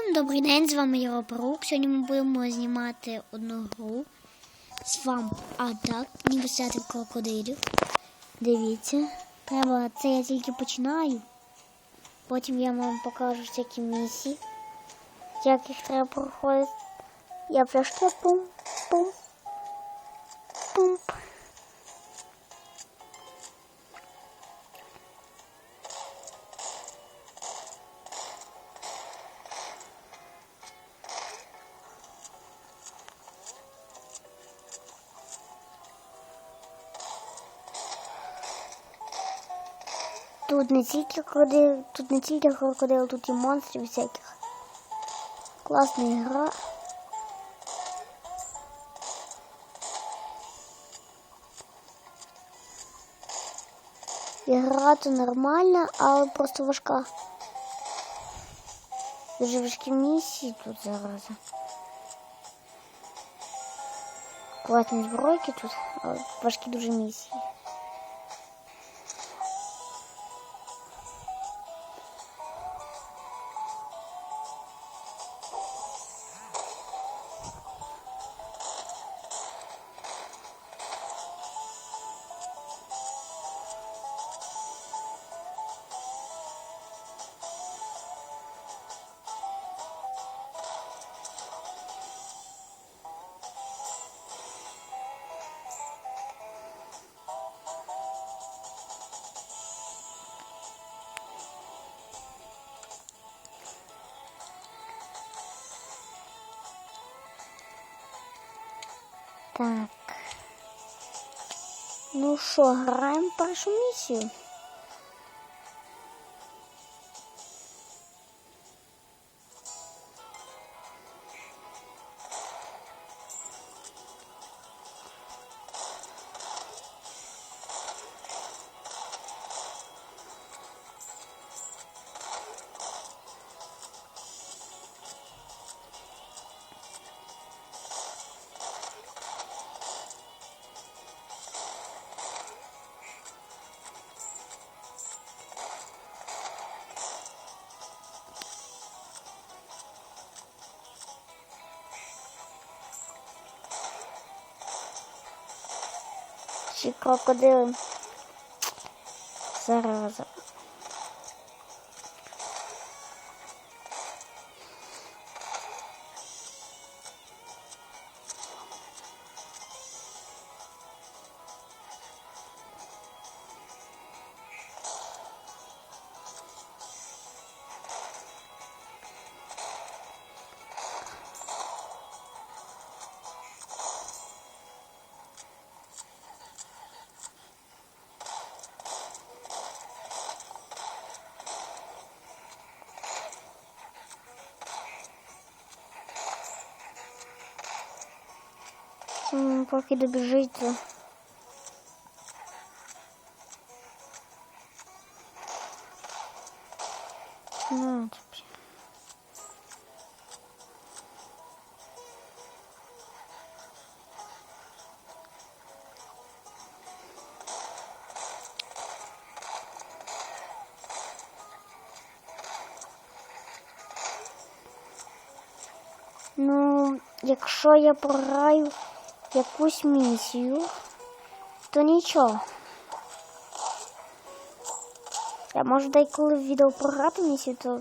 Всім добрий день, з вами Європарук. Сьогодні ми будемо знімати одну гру з вам атак, ніби взяти крокодилів. Дивіться, треба, це я тільки починаю. Потім я вам покажу всякі місії, як їх треба проходити. Я пляшки пум, пум, Тут не тільки крокодил, тут не тільки крокодил, тут і монстрів всяких. Класна гра. Ігра то нормальна, але просто важка. Дуже важкі місії тут зараз. Класні збройки тут, але важкі дуже місії. Так. Ну що, граємо першу місію. Ці крокодили. Зараза. Поки добіжить. то- Ну, блін. Ну, якщо я програю якусь місію, то нічого. Я можу деколи відео програти місію, то.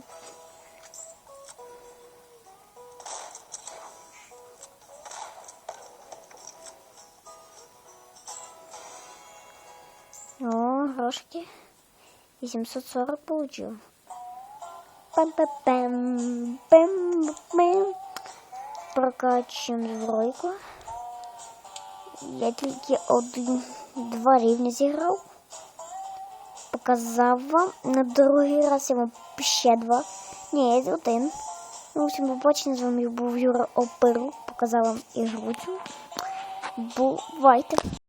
О, грошики. 840 получил. Пам-пам-пам. Пам-пам. Прокачуємо збройку. Я тільки один, два рівні зіграв. Показав вам. На другий раз я вам ще два. Ні, я один. Ну, всім побачення, з вами був Юра Оперу. Показав вам ігру. Бувайте.